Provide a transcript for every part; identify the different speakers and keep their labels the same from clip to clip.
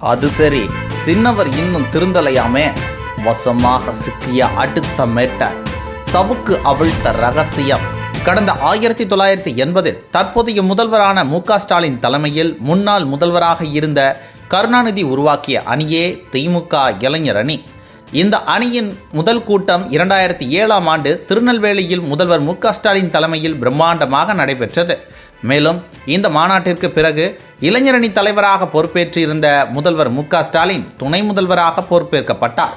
Speaker 1: அது சரி. சின்னவர் இன்னும் திருந்தலையாமே. வசமாக சிக்கிய அடுத்த மேட்டர் சவுக்கு அவிழ்த்த ரகசியம். கடந்த ஆயிரத்தி தொள்ளாயிரத்தி எண்பதில் தற்போதைய முதல்வரான மு ஸ்டாலின் தலைமையில் முன்னாள் முதல்வராக இருந்த கருணாநிதி உருவாக்கிய அணியே திமுக இளைஞர் அணி. இந்த அணியின் முதல் கூட்டம் இரண்டாயிரத்தி ஏழாம் ஆண்டு திருநெல்வேலியில் முதல்வர் மு ஸ்டாலின் தலைமையில் பிரம்மாண்டமாக நடைபெற்றது. மேலும் இந்த மாநாட்டிற்கு பிறகு இளைஞரணி தலைவராக பொறுப்பேற்று இருந்த முதல்வர் மு ஸ்டாலின் துணை முதல்வராக பொறுப்பேற்கப்பட்டார்.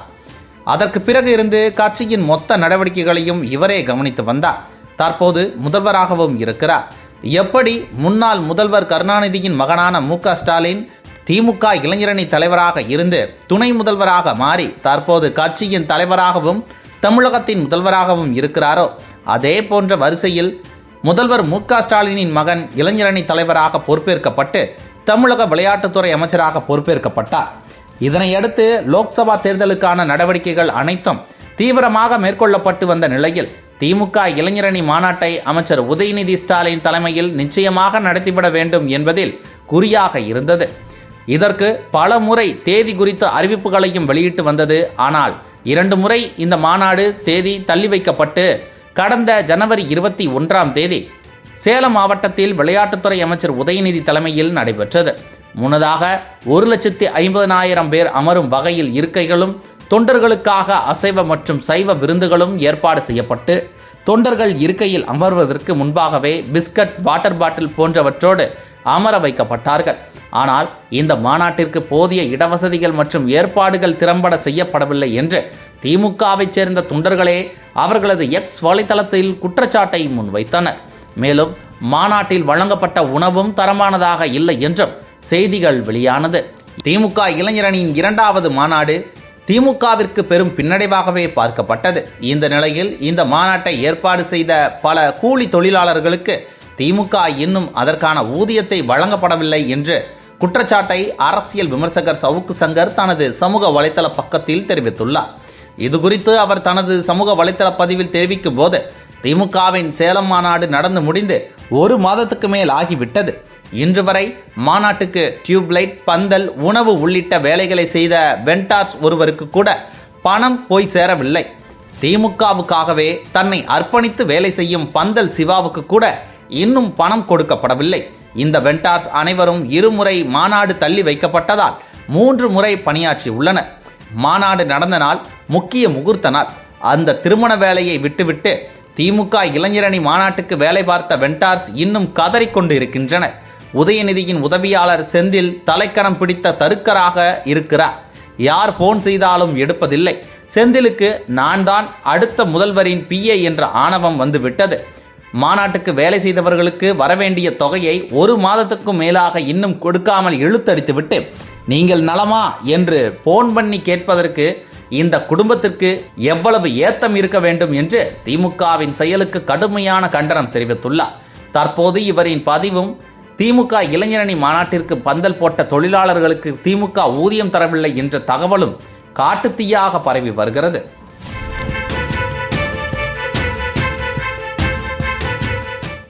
Speaker 1: அதற்கு பிறகு இருந்து கட்சியின் மொத்த நடவடிக்கைகளையும் இவரே கவனித்து வந்தார். தற்போது முதல்வராகவும் இருக்கிறார். எப்படி முன்னாள் முதல்வர் கருணாநிதியின் மகனான மு ஸ்டாலின் திமுக இளைஞரணி தலைவராக இருந்து துணை முதல்வராக மாறி தற்போது கட்சியின் தலைவராகவும் தமிழகத்தின் முதல்வராகவும் இருக்கிறாரோ? அதே போன்ற வரிசையில் முதல்வர் மு க ஸ்டாலினின் மகன் இளைஞரணி தலைவராக பொறுப்பேற்கப்பட்டு தமிழக விளையாட்டுத்துறை அமைச்சராக பொறுப்பேற்கப்பட்டார். இதனையடுத்து லோக்சபா தேர்தலுக்கான நடவடிக்கைகள் அனைத்தும் தீவிரமாக மேற்கொள்ளப்பட்டு வந்த நிலையில் திமுக இளைஞரணி மாநாட்டை அமைச்சர் உதயநிதி ஸ்டாலின் தலைமையில் நிச்சயமாக நடத்திவிட வேண்டும் என்பதில் குறியாக இருந்தது. இதற்கு பல முறை தேதி குறித்த அறிவிப்புகளையும் வெளியிட்டு வந்தது. ஆனால் இரண்டு முறை இந்த மாநாடு தேதி தள்ளி வைக்கப்பட்டு கடந்த ஜனவரி இருபத்தி ஒன்றாம் தேதி சேலம் மாவட்டத்தில் விளையாட்டுத்துறை அமைச்சர் உதயநிதி தலைமையில் நடைபெற்றது. முன்னதாக ஒரு லட்சத்தி ஐம்பதனாயிரம் பேர் அமரும் வகையில் இருக்கைகளும் தொண்டர்களுக்காக அசைவ மற்றும் சைவ விருந்துகளும் ஏற்பாடு செய்யப்பட்டு தொண்டர்கள் இருக்கையில் அமர்வதற்கு முன்பாகவே பிஸ்கட் வாட்டர் பாட்டில் போன்றவற்றோடு அமர வைக்கப்பட்டார்கள். ஆனால் இந்த மாநாட்டிற்கு போதிய இடவசதிகள் மற்றும் ஏற்பாடுகள் திறம்பட செய்யப்படவில்லை என்று திமுகவைச் சேர்ந்த தொண்டர்களே அவர்களது எக்ஸ் வலைத்தளத்தில் குற்றச்சாட்டை முன்வைத்தனர். மேலும் மாநாட்டில் வழங்கப்பட்ட உணவும் தரமானதாக இல்லை என்றும் செய்திகள் வெளியானது. திமுக இளைஞரணியின் இரண்டாவது மாநாடு திமுகவிற்கு பெரும் பின்னடைவாகவே பார்க்கப்பட்டது. இந்த நிலையில் இந்த மாநாட்டை ஏற்பாடு செய்த பல கூலி தொழிலாளர்களுக்கு திமுக இன்னும் அதற்கான ஊதியத்தை வழங்கப்படவில்லை என்று குற்றச்சாட்டை அரசியல் விமர்சகர் சவுக்கு சங்கர் தனது சமூக வலைத்தள பக்கத்தில் தெரிவித்துள்ளார். இதுகுறித்து அவர் தனது சமூக வலைத்தள பதிவில் தெரிவிக்கும் போது திமுகவின் சேலம் மாநாடு நடந்து முடிந்து ஒரு மாதத்துக்கு மேல் ஆகிவிட்டது. இன்று வரை மாநாட்டுக்கு டியூப்லைட் பந்தல் உணவு உள்ளிட்ட வேலைகளை செய்த வெண்டார்ஸ் ஒருவருக்கு கூட பணம் போய் சேரவில்லை. திமுகவுக்காகவே தன்னை அர்ப்பணித்து வேலை செய்யும் பந்தல் சிவாவுக்கு கூட இன்னும் பணம் கொடுக்கப்படவில்லை. இந்த வெண்டார்ஸ் அனைவரும் இருமுறை மாநாடு தள்ளி வைக்கப்பட்டதால் மூன்று முறை பணியாற்றி உள்ளனர். மாநாடு நடந்த நாள் முக்கிய முகூர்த்த நாள். அந்த திருமண வேலையை விட்டுவிட்டு திமுக இளைஞரணி மாநாட்டுக்கு வேலை பார்த்த வெண்டார்ஸ் இன்னும் கதறிக்கொண்டு இருக்கின்றனர். உதயநிதியின் உதவியாளர் செந்தில் தலைக்கணம் பிடித்த தருக்கராக இருக்கிறார். யார் போன் செய்தாலும் எடுப்பதில்லை. செந்திலுக்கு நான் தான் அடுத்த முதல்வரின் பிஏ என்ற ஆணவம் வந்துவிட்டது. மாநாட்டுக்கு வேலை செய்தவர்களுக்கு வரவேண்டிய தொகையை ஒரு மாதத்துக்கும் மேலாக இன்னும் கொடுக்காமல் இழுத்தடித்துவிட்டு நீங்கள் நலமா? என்று போன் பண்ணி கேட்பதற்கு இந்த குடும்பத்திற்கு எவ்வளவு ஏத்தம் இருக்க வேண்டும் என்று திமுகவின் செயலுக்கு கடுமையான கண்டனம் தெரிவித்துள்ளார். தற்போது இவரின் பதிவும் திமுக இளைஞரணி மாநாட்டிற்கு பந்தல் போட்ட தொழிலாளர்களுக்கு திமுக ஊதியம் தரவில்லை என்ற தகவலும் காட்டுத்தீயாக பரவி வருகிறது.